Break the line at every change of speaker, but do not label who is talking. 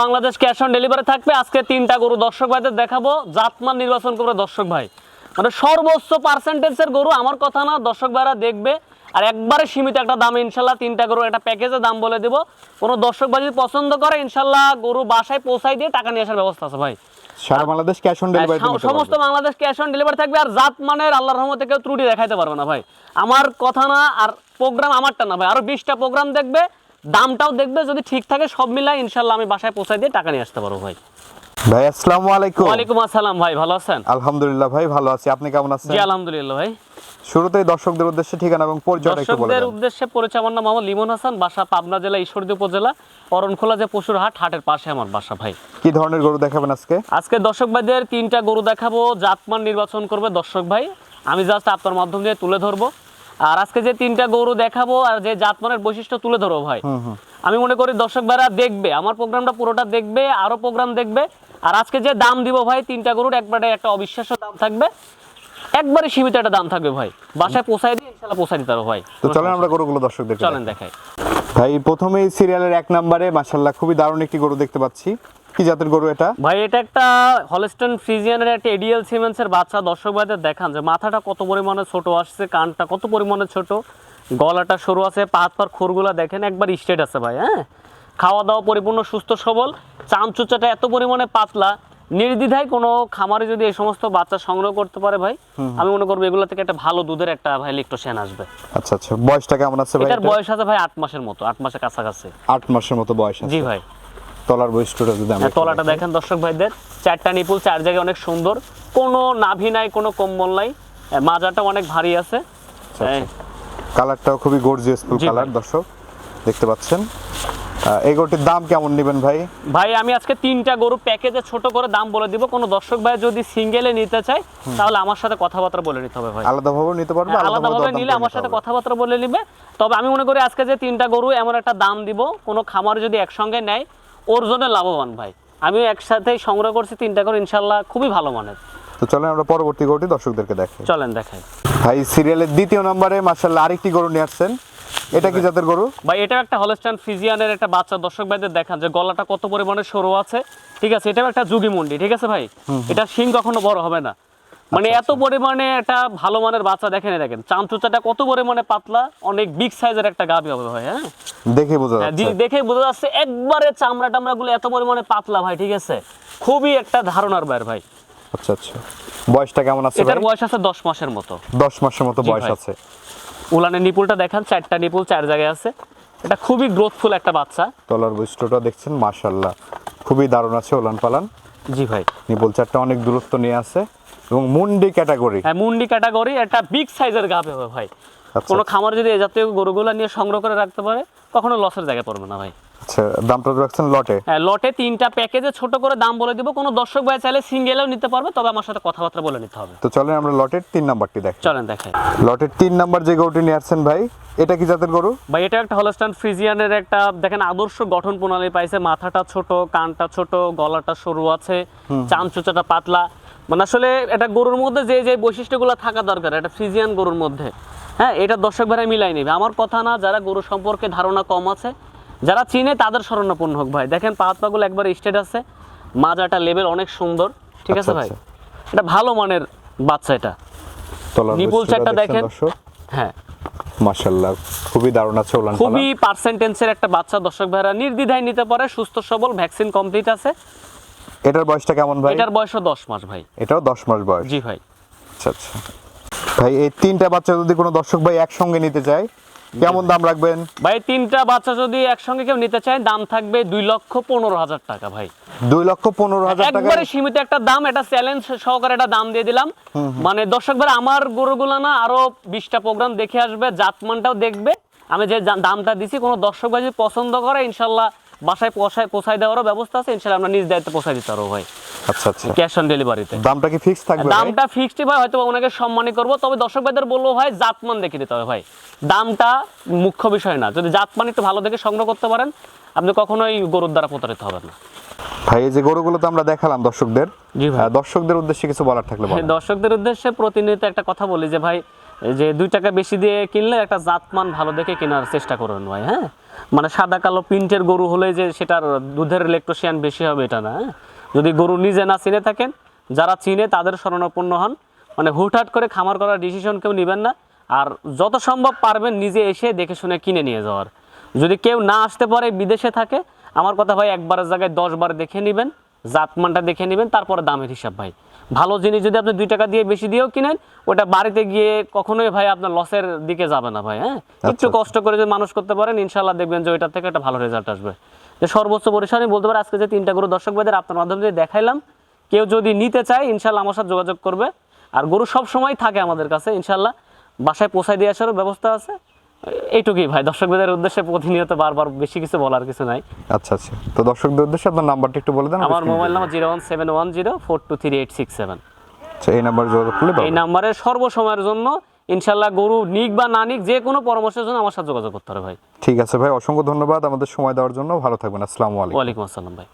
Bangladesh cash on delivery থাকবে। আজকে তিনটা গরু দর্শক ভাইদের দেখাবো। জাতমান নির্বাচন করবে দর্শক ভাই। মানে সর্বোচ্চ পার্সেন্টেজের গরু আমার কথা না দর্শক ভাইরা দেখবে। আর একবারে সীমিত একটা দামে ইনশাল্লাহ তিনটা গরু একটা প্যাকেজে দাম বলে দেবো। কোনো দর্শক ভাই যদি পছন্দ করে ইনশাল্লাহ গরু বাসায় পৌঁছাই দিয়ে টাকা নিয়ে আসার ব্যবস্থা আছে ভাই।
সারা বাংলাদেশ ক্যাশ অন ডেলিভারি
সমস্ত বাংলাদেশ ক্যাশ অন ডেলিভারি থাকবে। আর জাত মানের আল্লাহর রহমতে কেউ ত্রুটি দেখাইতে পারবে না ভাই। আমার কথা না আর প্রোগ্রাম আমারটা না ভাই। আরও বিশটা প্রোগ্রাম দেখবে। দামটাও দেখবে যদি ঠিক থাকে সব মিলাই ইনশাল্লাহ আমি বাসায় পৌঁছাই দিয়ে টাকা নিয়ে আসতে পারব ভাই।
ভাই আসসালামু আলাইকুম।
ওয়ালাইকুম আসসালাম ভাই ভালো আছেন?
আলহামদুলিল্লাহ ভাই ভালো আছি। আপনি কেমন আছেন?
জি আলহামদুলিল্লাহ ভাই।
শুরুতেই দর্শকদের উদ্দেশ্যে ঠিকানা এবং পরিচয়টা একটু বলে
দর্শকদের উদ্দেশ্যে পরিচয় আমার নাম মোহাম্মদ লিমন হাসান বাসা পাবনা জেলা ঈশ্বরদী উপজেলা অরণখোলা যে পশুর হাট হাটের পাশে আমার বাসা ভাই।
কি ধরনের গরু দেখাবেন আজকে?
আজকে দর্শক ভাইদের তিনটা গরু দেখাবো জাতমান নির্বাচন করবে দর্শক ভাই। আমি জাস্ট আপনার মাধ্যম দিয়ে তুলে ধরবো। আর আজকে যে তিনটা গরু দেখাবো আর যে জাতমানের বৈশিষ্ট্য তুলে ধরবো ভাই আমি মনে করি দর্শক ভাইরা দেখবে আমার প্রোগ্রামটা পুরোটা দেখবে আরও প্রোগ্রাম দেখবে। আর আজকে যে দাম দিব ভাই তিনটা গরুর একবারে একটা অবিশ্বাস্য দাম থাকবে। একবারে সীমিত একটা দাম থাকবে ভাই। বাসায় পোষায় দিয়ে ইনশাল্লাহ পোষায় দিতে ভাই।
তো চলেন আমরা গরুগুলো দর্শক দর্শকদের
চলেন দেখাই।
ভাই প্রথমেই সিরিয়ালের এক নম্বরে মাশাল্লাহ খুবই দারুণ একটি গরু দেখতে পাচ্ছি। কি জাতের গরু এটা?
ভাই এটা একটা হলস্টন ফ্রিজিয়ানের একটা এডিএল সিমেন্সের বাচ্চা। দর্শক ভাইদের দেখান যে মাথাটা কত পরিমাণে ছোট আসছে কানটা কত পরিমাণে ছোট গলাটা সরু আছে পা হাত পার খুরগুলা দেখেন একবার স্ট্রেট আছে ভাই হ্যাঁ? খাওয়া দাওয়া পরিপূর্ণ সুস্থ সবল। চামচুচাটা এত পরিমাণে পাতলা নির্দ্বিধায় কোনো খামারে যদি এই সমস্ত বাচ্চা সংগ্রহ করতে পারে ভাই আমি মনে করব এগুলো থেকে একটা ভালো দুধের একটা ভাই ইলেকট্রোশিয়ান আসবে।
আচ্ছা আচ্ছা। বয়সটা কেমন আছে ভাই
এটার? বয়স আছে ভাই আট মাসের মতো আট মাসের কাছাকাছি।
আট মাসের মতো বয়স আছে।
জি ভাই।
তলার বৈশিষ্ট্যটা যদি আমরা
হ্যাঁ, তলাটা দেখেন দর্শক ভাইদের চারটা নিপুল চার জায়গায় অনেক সুন্দর। কোনো নাভি নাই কোনো কম্বল নাই। মাজাটা অনেক ভারী আছে। হ্যাঁ,
কালারটাও খুবই গর্জিয়াস ফুল কালার দর্শক দেখতে পাচ্ছেন। এই গরুটির দাম কেমন নেবেন ভাই?
ভাই আমি আজকে তিনটা গরু প্যাকেজে ছোট করে দাম বলে দিব। কোনো দর্শক ভাই যদি সিঙ্গেলে নিতে চায় তাহলে আমার সাথে কথাবার্তা বলে নিতে হবে ভাই।
আলাদাভাবে নিতে পারবে
হ্যাঁ, আলাদাভাবে নিলে আমার সাথে। কথাবার্তা বলে নিবে। তবে আমি মনে করি আজকে যে তিনটা গরু এমন একটা দাম দিব কোনো খামার যদি একসঙ্গে নেয় ওর জন্য লাভবান ভাই। আমি একসাথে সংগ্রহ করছি তিনটা করে ইনশাল্লাহ খুবই ভালো মানের।
তো চলেন আমরা পরবর্তী গরুটি দর্শকদেরকে দেখাই।
চলেন দেখাই।
ভাই সিরিয়ালের দ্বিতীয় নম্বরে মাশাল্লাহ আরেকটি গরু নিয়ে আসছেন। এটা কি জাতের গরু?
ভাই এটা একটা হলস্টাইন ফিজিয়ানের একটা বাচ্চা। দর্শক ভাইদের দেখান যে গলাটা কত পরিমাণে সরু আছে। ঠিক আছে এটাও একটা যুগি মুন্ডি ঠিক আছে ভাই? এটা শিং কখনো বড় হবে না। মানে
আচ্ছা,
এত পরিমাণে একটা ভালো মানের বাচ্চা দেখেন দেখেন। চামচুচাটা কত পরিমাণে পাতলা অনেক বিগ সাইজের একটা গাভি হবে ভাই হ্যাঁ?
দেখে বোঝা
হ্যাঁ,
যাচ্ছে।
দেখে বোঝা যাচ্ছে একবারে চামড়া টামড়া গুলো এত পরিমাণে পাতলা ভাই ঠিক আছে? খুবই একটা ধারণার বাইর ভাই।
আচ্ছা আচ্ছা। বয়সটা কেমন আছে
এটার বয়স আছে দশ মাসের মতো।
দশ মাসের মতো বয়স আছে।
উলানের নিপুলটা দেখান চারটা নিপুল চার জায়গায় আছে। এটা খুবই গ্রোথফুল একটা বাচ্চা।
তলার বৈশিষ্ট্যটা দেখছেন মাশাল্লাহ খুবই দারুণ আছে ওলান পালান।
জি ভাই।
নিপুল চারটা অনেক দূরত্ব নিয়ে আছে। এবং মুন্ডি ক্যাটাগরি।
হ্যাঁ মুন্ডি ক্যাটাগরি একটা বিগ সাইজের গাভি হবে ভাই।
আচ্ছা।
কোনো খামার যদি এ জাতীয় গরুগুলা নিয়ে সংগ্রহ করে রাখতে পারে কখনো লসের জায়গায় পড়বে না ভাই।
আচ্ছা দামটা রাখছেন লটে।
হ্যাঁ লটে তিনটা প্যাকেজে ছোট করে দাম বলে দিব। কোনো দর্শক ভাই চাইলে সিঙ্গেলেও নিতে পারবে তবে আমার সাথে কথাবার্তা বলে নিতে হবে।
তো চলেন আমরা লটের তিন নাম্বারটি দেখ।
চলেন দেখাই।
লটের তিন নাম্বার যে গরুটি নিয়ে আসছেন ভাই এটা কি জাতের গরু?
ভাই এটা একটা হলস্টান ফ্রিজিয়ানের একটা দেখেন আদর্শ গঠন প্রণালী পাইছে। মাথাটা ছোট কানটা ছোট গলাটা সরু আছে চামচুচাটা পাতলা। মানে আসলে এটা গরুর মধ্যে যে যে বৈশিষ্ট্যগুলো থাকা দরকার এটা ফ্রিজিয়ান গরুর মধ্যে। হ্যাঁ এটা দর্শক ভাড়ায় মিলাই নেবে। আমার কথা না যারা গরু সম্পর্কে ধারণা কম আছে যারা চিনে তাদের স্মরণাপন্ন হোক ভাই। দেখেন পা হাত পাগুলো একবার স্টেট আছে। মাজাটা লেভেল অনেক সুন্দর। ঠিক আছে
আচ্ছা,
ভাই?
আচ্ছা।
এটা ভালো মানের বাচ্চা এটা। নিপুল চারটা দেখেন। হ্যাঁ।
মাশাল্লাহ খুবই দারুণ আছে ওলান
খুবই পার্সেন্টেন্সের একটা বাচ্চা দর্শক ভাইরা নির্দ্বিধায় নিতে পারে। সুস্থ সবল ভ্যাকসিন কমপ্লিট আছে।
এটার বয়সটা কেমন ভাই?
এটার বয়স দশ মাস ভাই।
এটাও দশ মাস বয়স?
জি ভাই।
আচ্ছা আচ্ছা। ভাই এই তিনটা বাচ্চা যদি কোনো দর্শক ভাই একসঙ্গে নিতে চায় কেমন দাম রাখবেন?
ভাই তিনটা বাচ্চা যদি একসঙ্গে কেউ নিতে চায় দাম থাকবে দুই লক্ষ পনেরো হাজার টাকা ভাই।
দুই লক্ষ পনেরো হাজার টাকা?
একবারে সীমিত একটা দাম এটা চ্যালেঞ্জ সহকারে একটা দাম দিয়ে দিলাম। মানে দর্শক ভাই আমার গরুগুলো না আরও বিশটা প্রোগ্রাম দেখে আসবে জাতমানটাও দেখবে। আমি যে দামটা দিছি কোনো দর্শক ভাই যদি পছন্দ করে ইনশাল্লাহ বাসায় পোষায় পোষায় দেওয়ারও ব্যবস্থা আছে ইনশাল্লাহ আমরা নিজ দায়িত্বে পোষায় দিতে পারব ভাই।
আচ্ছা আচ্ছা।
ক্যাশ অন ডেলিভারিতে
দামটা কি ফিক্স থাকবে
দামটা ফিক্সড ভাই হয়তো ওনাকে সম্মানই করব তবে দর্শক ভাইদের বলব ভাই জাতমান দেখে দিতে হবে ভাই। দামটা মুখ্য বিষয় না যদি জাতমান একটু ভালো দেখে সংগ্রহ করতে পারেন আপনি কখনোই গরুর দ্বারা প্রতারিত হবেন না।
ভাই এই যে গরুগুলো তো আমরা দেখালাম দর্শকদের।
জি ভাই।
দর্শকদের উদ্দেশ্যে কিছু বলার থাকলে বলেন।
দর্শকদের উদ্দেশ্যে প্রতিনিয়ত একটা কথা বলি যে ভাই যে দুই টাকা বেশি দিয়ে কিনলে একটা জাতমান ভালো দেখে কেনার চেষ্টা করবেন ভাই হ্যাঁ? মানে সাদা কালো প্রিন্টের গরু হলে যে সেটার দুধের ইলেকট্রিশিয়ান বেশি হবে এটা না হ্যাঁ? যদি গরু নিজে না চিনে থাকেন, যারা চিনে তাদের শরণাপন্ন হন। মানে হুটহাট করে খামার করার ডিসিশন কেউ নেবেন না। আর যত সম্ভব পারবেন নিজে এসে দেখে শুনে কিনে নিয়ে যাওয়ার। যদি কেউ না আসতে পারে, বিদেশে থাকে, আমার কথা ভাই একবারের জায়গায় দশ বার দেখে নেবেন, জাতমানটা দেখে নেবেন, তারপরে দামের হিসাব ভাই। ভালো জিনিস যদি আপনি দুই টাকা দিয়ে বেশি দিয়েও কিনেন ওটা বাড়িতে গিয়ে কখনোই ভাই আপনার লসের দিকে যাবে না ভাই হ্যাঁ? একটু কষ্ট করে যদি মানুষ করতে পারেন ইনশাল্লাহ দেখবেন যে ওইটার থেকে একটা ভালো রেজাল্ট আসবে। যে সর্বোচ্চ পরিসরে বলতে পারি আজকে যে তিনটা গরু দর্শক ভাইদের আপনার মাধ্যমে দিয়ে দেখাইলাম কেউ যদি নিতে চায় ইনশাল্লাহ আমার সাথে যোগাযোগ করবে। আর গরু সব সময় থাকে আমাদের কাছে ইনশাল্লাহ বাসায় পৌঁছায় দিয়ে আসারও ব্যবস্থা আছে। এইটুকুই ভাই। দর্শকদের উদ্দেশ্যে প্রতিনিয়ত বারবার বেশি কিছু বলার কিছু নাই।
আচ্ছা আচ্ছা। তো দর্শকদের উদ্দেশ্যে আপনার নাম্বারটা একটু বলে দেন
আমার mobile number zero one seven one zero four two three eight six seven.
আচ্ছা এই নাম্বারে যোগাযোগ করলে
এই নাম্বারে সর্বসময়ের জন্য ইনশাল্লাহ গরু নিক বা না নিক যে কোনো পরামর্শের জন্য আমার সাথে যোগাযোগ করতে হবে ভাই।
ঠিক আছে ভাই অসংখ্য ধন্যবাদ আমাদের সময় দেওয়ার জন্য। ভালো থাকবেন আসসালামু আলাইকুম।
ওয়ালাইকুম আসসালাম ভাই।